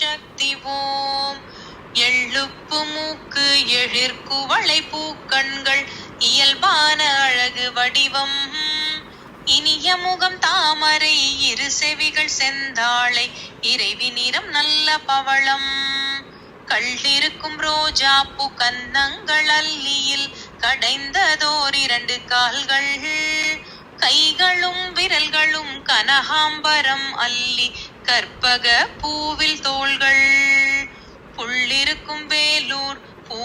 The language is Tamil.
சக்தி ஓம் எள்ளுப்பு மூக்கு எழிற்குவளை பூக்கண்கள் இயல்பான அழகு வடிவம். இனிய முகம் தாமரை இரு செவிகள் செந்தாளை இறைவி நிறம் நல்ல பவளம். கள்ளிருக்கும் ரோஜா பூ கந்தங்கள் அல்லியில் கடைந்ததோர் இரண்டு கால்கள். கைகளும் விரல்களும் கனகாம்பரம் அல்லி கற்பக பூவில் தோள்கள். புள்ளிருக்கும் வேலூர் பூ